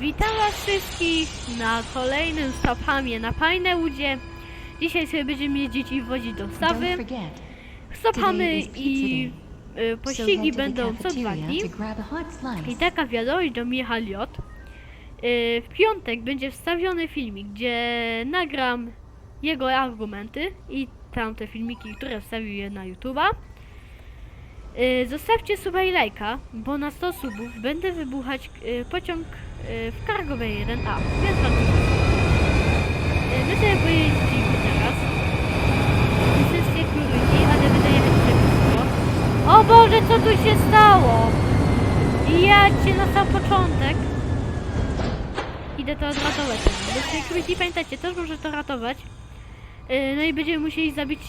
Witam was wszystkich na kolejnym stopamie na Fajneudzie. Dzisiaj sobie będziemy jeździć i wozić dostawy. Pizza i y, pościgi będą co dwa dni. I taka wiadomość do Michal J. Y, W piątek będzie wstawiony filmik, gdzie nagram jego argumenty i tamte filmiki, które wstawił je na YouTube'a. Y, Zostawcie suba i lajka, bo na 100 subów będę wybuchać y, pociąg w Cargo Bay 1A, więc wam to Y, My sobie pojeździmy teraz. Is security, ale będę jechać przepisowo. O Boże, co tu się stało? Ja cię na sam początek. Idę to odratować. Security, pamiętajcie, też może to ratować. Yy, No i będziemy musieli zabić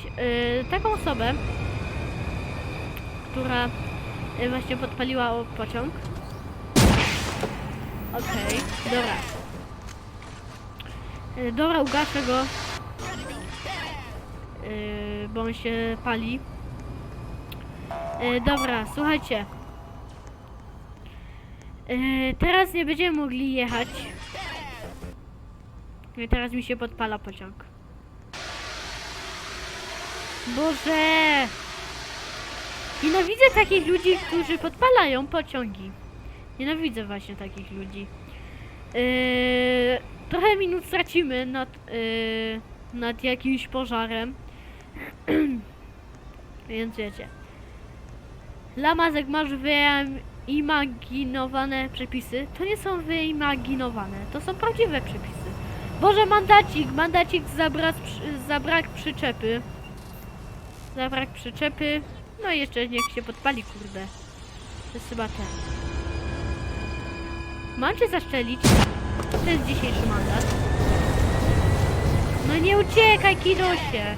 taką osobę, która właśnie podpaliła pociąg. Okej, dobra. Yy, Dobra, ugaszę go. Yy, bo on się pali. Yy, dobra, słuchajcie. Teraz nie będziemy mogli jechać. I teraz mi się podpala pociąg. Boże! Nienawidzę takich ludzi, którzy podpalają pociągi. Nienawidzę właśnie takich ludzi. Yy, trochę minut stracimy nad, yy, nad jakimś pożarem. Więc wiecie. Lamazek masz wyimaginowane przepisy. To nie są wyimaginowane, to są prawdziwe przepisy. Boże, mandacik, mandacik za, brak, za brak przyczepy. Za brak przyczepy. No i jeszcze niech się podpali, kurde. To jest chyba ten. Mam cię zaszczelić? To jest dzisiejszy mandat. No nie uciekaj, kidosie!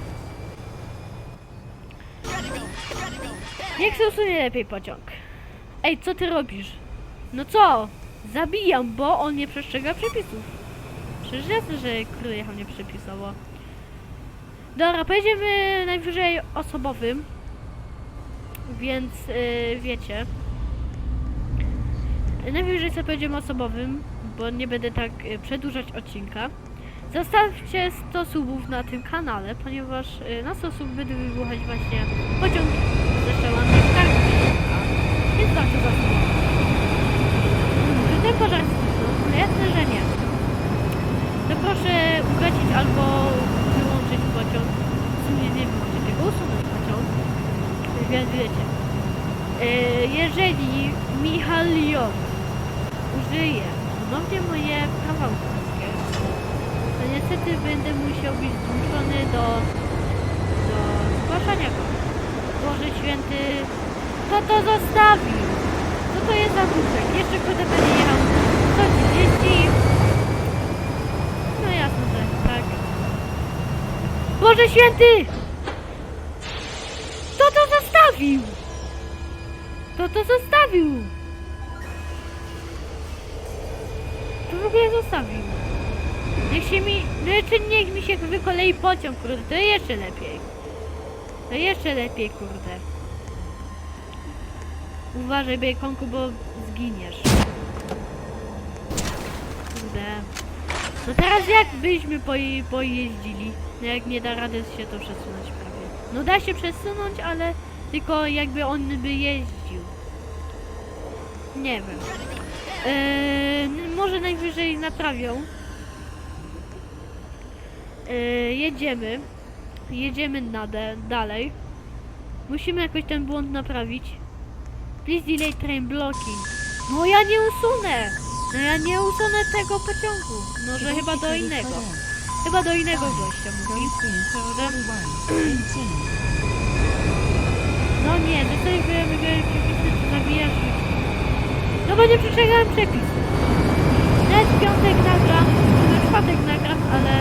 Niech się usunie lepiej pociąg. Ej, co ty robisz? No co? Zabijam, bo on nie przestrzega przepisów. Przecież jasne, że kurde jechał nieprzepisowo. Dobra, pojedziemy najwyżej osobowym. Więc yy, wiecie. Najwyżej sobie pojedziemy osobowym, bo nie będę tak y, przedłużać odcinka. Zostawcie 100 subów na tym kanale, ponieważ y, na 100 subów będę wybuchać właśnie pociąg ze strzałami w kartę. Więc warto zasubować. Czy ten pożar zniknął? No jasne, że nie. To proszę ugasić albo wyłączyć pociąg. W sumie nie wyłączyć, tylko usunąć pociąg. Więc wiecie. Y, Jeżeli Michal J. użyje ponownie moje prawa autorskie, to niestety będę musiał być zmuszony do, do zgłaszania go. Boże święty, kto to zostawił? Co to jest za duszek? Jeszcze kurde będzie jechał 130. No jasno, że tak. Boże święty! Kto to zostawił? Kto to zostawił? W ogóle zostawił. Niech się mi, czy niech mi się wykolei pociąg, kurde, to jeszcze lepiej. To jeszcze lepiej, kurde. Uważaj, bejkonku, bo zginiesz. Kurde. No teraz jak byśmy poje, pojeździli? No jak nie da rady się to przesunąć prawie. No da się przesunąć, ale tylko jakby on by jeździł. Nie wiem. Eee, może najwyżej naprawią. Eee, jedziemy. Jedziemy nade, dalej. Musimy jakoś ten błąd naprawić. Please delay train blocking. No ja nie usunę! No ja nie usunę tego pociągu. Może Today chyba do innego. Chyba do innego gościa mówi. 33, Prawda? 41, 18. No nie, sobie wygrałem przepisy, to zabijasz. No bo nie przestrzegałem przepisów. W piątek nagram, no w czwartek nagram, ale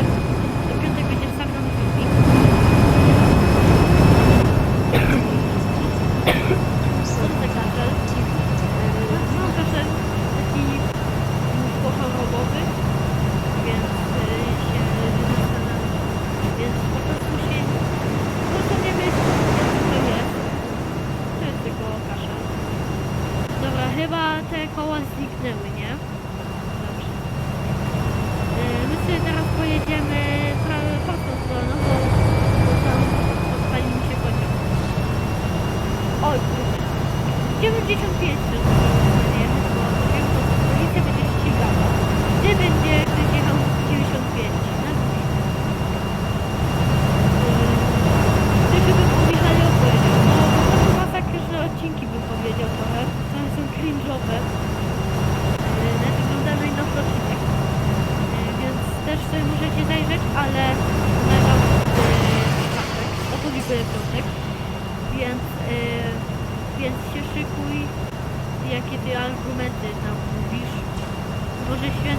do piątek będzie wstawiony filmik. Co to za kaszel? No kaszel taki więc y, się. Więc po prostu się, nie wiem, co jest. To jest tylko kasza. Dobra, chyba te koła zniknęły, weekend.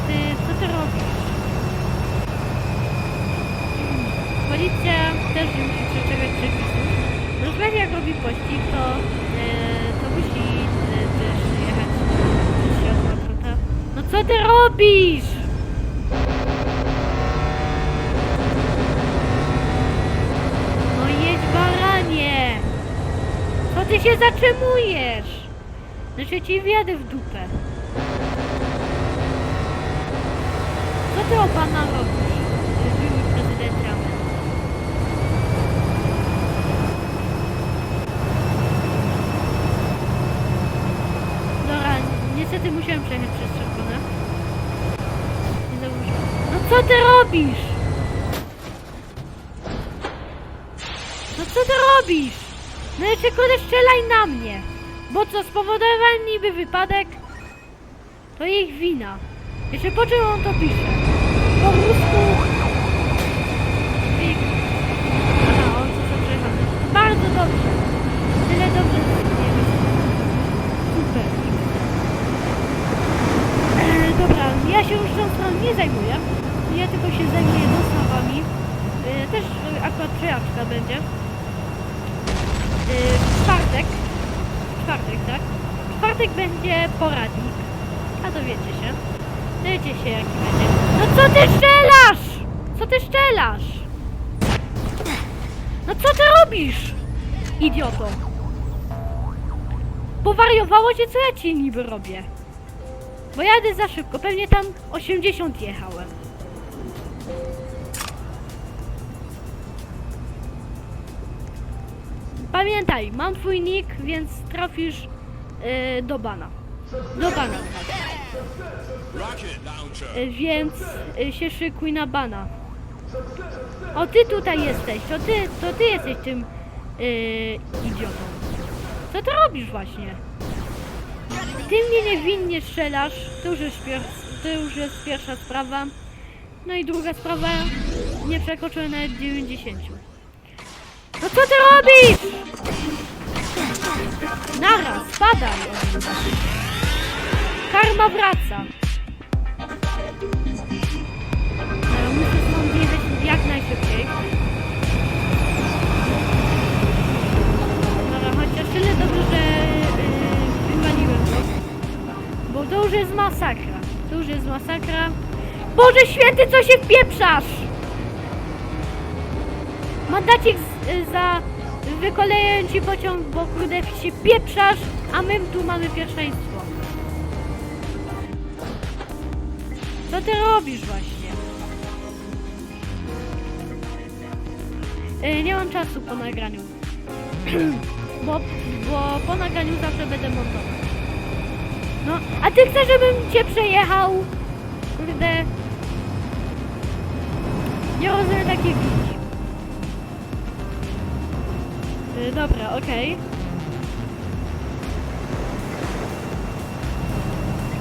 Święty, co ty robisz? Policja też nie musi przestrzegać przepisów. Rozumiem, jak robi pościg, to, e, to musi e, też jechać przez światła króta. No co ty robisz? No jedź baranie! Co ty się zatrzymujesz? Znaczy ci wjadę w dupę. Co ty o pana robisz? Były prezydent. Dobra, niestety musiałem przejechać przez czerwone. Nie zauważyłem. No co ty robisz? No co ty robisz? No jeszcze kurde strzelaj na mnie. Bo co, spowodowałem niby wypadek? To ich wina. Jeszcze po czym on to pisze? Po on został przejechany. Bardzo dobrze. Tyle dobrze. Super. E, dobra, ja się już tą stroną nie zajmuję. Ja tylko się zajmuję dostawami. E, też akurat przejażdżka będzie. E, w czwartek. W czwartek, tak? W czwartek będzie poradnik. A dowiecie się. Dowiecie się jaki będzie. No co ty strzelasz? Co ty strzelasz? No co ty robisz? Idioto. Powariowało cię, co ja ci niby robię? Bo jadę za szybko, pewnie tam 80 jechałem. Pamiętaj, mam twój nick, więc trafisz yy, do bana. Do bana. Y, więc y, się szykuj na bana. O, ty tutaj jesteś, to ty, to ty jesteś tym yy, idiotą. Co ty robisz właśnie? Ty mnie niewinnie strzelasz, to już, jest pier- to już jest pierwsza sprawa. No i druga sprawa, nie przekroczyłem nawet 90. No co ty robisz? Naraz, spadaj! Karma wraca. E, Muszę stąd jechać jak najszybciej. Dobra, chociaż tyle dobrze, że yy, wywaliłem to. Bo to już jest masakra. To już jest masakra. Boże święty, co się wpieprzasz? Mandacik z, y, za wykoleję ci pociąg, bo kurde się pieprzasz, a my tu mamy pierwszeństwo. Co ty robisz właśnie? Yy, nie mam czasu po nagraniu. bo, bo po nagraniu zawsze będę montować. No, a ty chcesz, żebym cię przejechał? Kurde. Nie rozumiem takich ludzi. Yy, dobra, okej.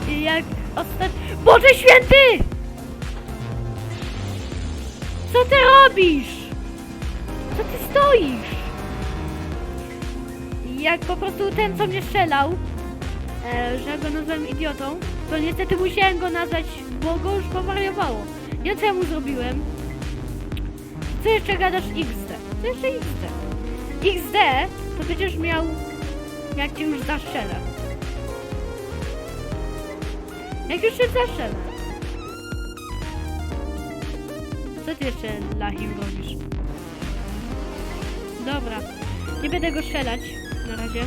I jak ostatni... Boże święty! Co ty robisz? Co ty stoisz? Jak po prostu ten, co mnie strzelał, e, że go nazwałem idiotą, to niestety musiałem go nazwać, bo go już powariowało. Nie co ja mu zrobiłem. Co jeszcze gadasz XD? Co jeszcze XD? XD to będziesz miał, jak cię już zastrzelę. Jak już się zastrzelę. Co ty jeszcze, Lahim, robisz? Dobra, nie będę go strzelać na razie.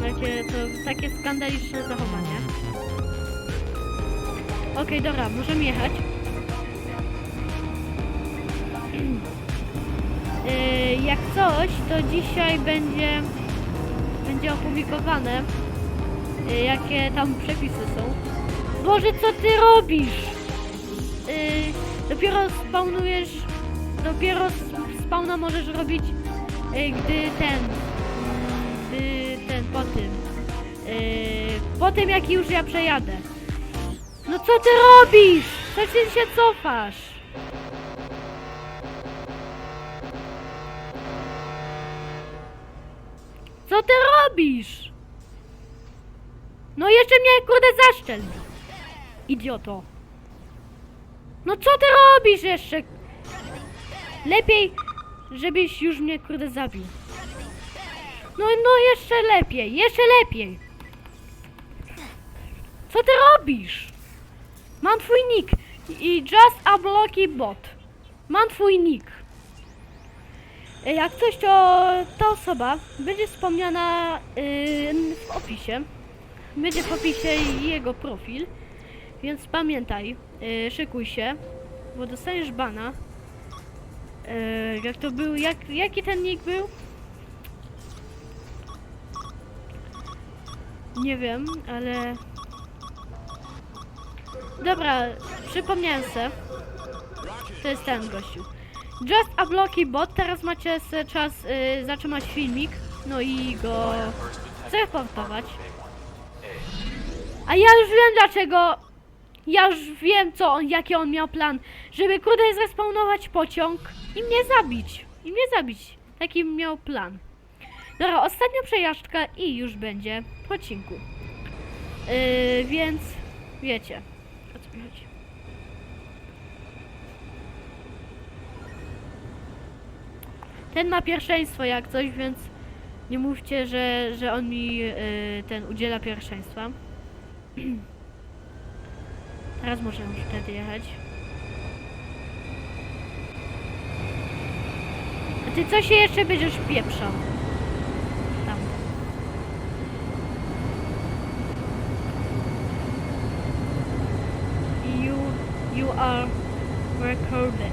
Na razie to takie skandaliczne zachowanie. Okej, dobra, możemy jechać. Yy, jak coś, to dzisiaj będzie będzie opublikowane yy, jakie tam przepisy są. Boże, co ty robisz? Yy, dopiero spawnujesz... Dopiero spawna możesz robić, yy, gdy ten... Y, gdy ten, po tym. Yy, po tym, jak już ja przejadę. No co ty robisz? Co się cofasz? Co ty robisz? No jeszcze mnie kurde zaszczel. Idioto. No co ty robisz jeszcze? Lepiej, żebyś już mnie kurde zabił. No, no jeszcze lepiej, jeszcze lepiej. Co ty robisz? Mam twój nick i just a blocky bot. Mam twój nick. E, Jak coś, to ta osoba będzie wspomniana yy, w opisie. Będzie w opisie jego profil. Więc pamiętaj, yy, szykuj się, bo dostaniesz bana. Yy, jak to był, jak, jaki ten nick był? Nie wiem, ale... Dobra, przypomniałem se. To jest ten gościu. Just a blocky bot, teraz macie czas y, zatrzymać filmik, no i go zreportować. A ja już wiem dlaczego, ja już wiem co on, jaki on miał plan, żeby kurde zrespawnować pociąg i mnie zabić, i mnie zabić. Taki miał plan. Dobra, ostatnia przejażdżka i już będzie w odcinku. Yy, więc wiecie, o co mi chodzi. Ten ma pierwszeństwo jak coś, więc nie mówcie, że, że on mi yy, ten udziela pierwszeństwa. Teraz możemy już wtedy jechać. A ty co się jeszcze będziesz pieprzał? Tam. You, you are recorded.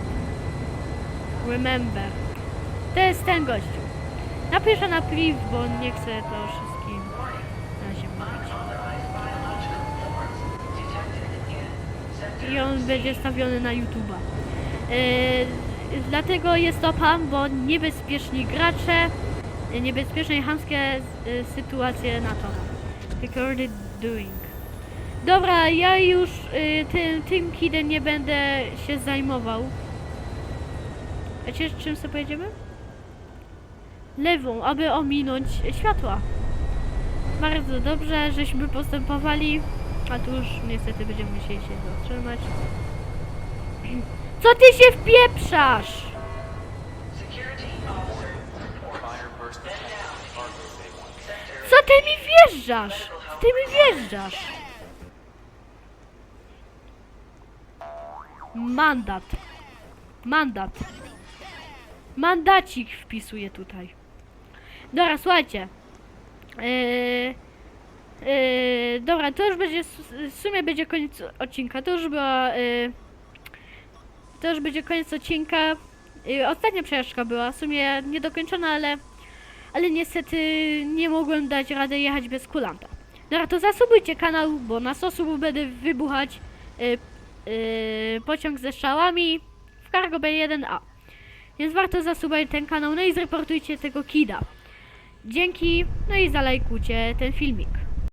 Remember. To jest ten gościu. Napiszę na priv, bo nie chcę to wszystkim na razie mówić. I on będzie stawiony na YouTube'a. Yy, dlatego jest to pan, bo niebezpieczni gracze, niebezpieczne i chamskie yy, sytuacje na to. Recorded doing. Dobra, ja już yy, tym, tym kidem nie będę się zajmował. Wiecie, czym sobie pojedziemy? Lewą, aby ominąć światła. Bardzo dobrze, żeśmy postępowali. A tu już niestety będziemy musieli się zatrzymać. Co ty się wpieprzasz? Co ty mi wjeżdżasz? Ty mi wjeżdżasz. Mandat. Mandat. Mandacik wpisuję tutaj. Dobra, słuchajcie. Yy, yy, dobra, to już będzie, w sumie będzie koniec odcinka. To już była, yy, to już będzie koniec odcinka. Yy, ostatnia przejażdżka była, w sumie niedokończona, ale, ale niestety nie mogłem dać rady jechać bez kulanta. Dobra, to zasubujcie kanał, bo na 100 subów będę wybuchać yy, yy, pociąg ze strzałami w Cargo B1A. Więc warto zasubać ten kanał, no i zreportujcie tego kida. Dzięki, no i zalajkujcie ten filmik.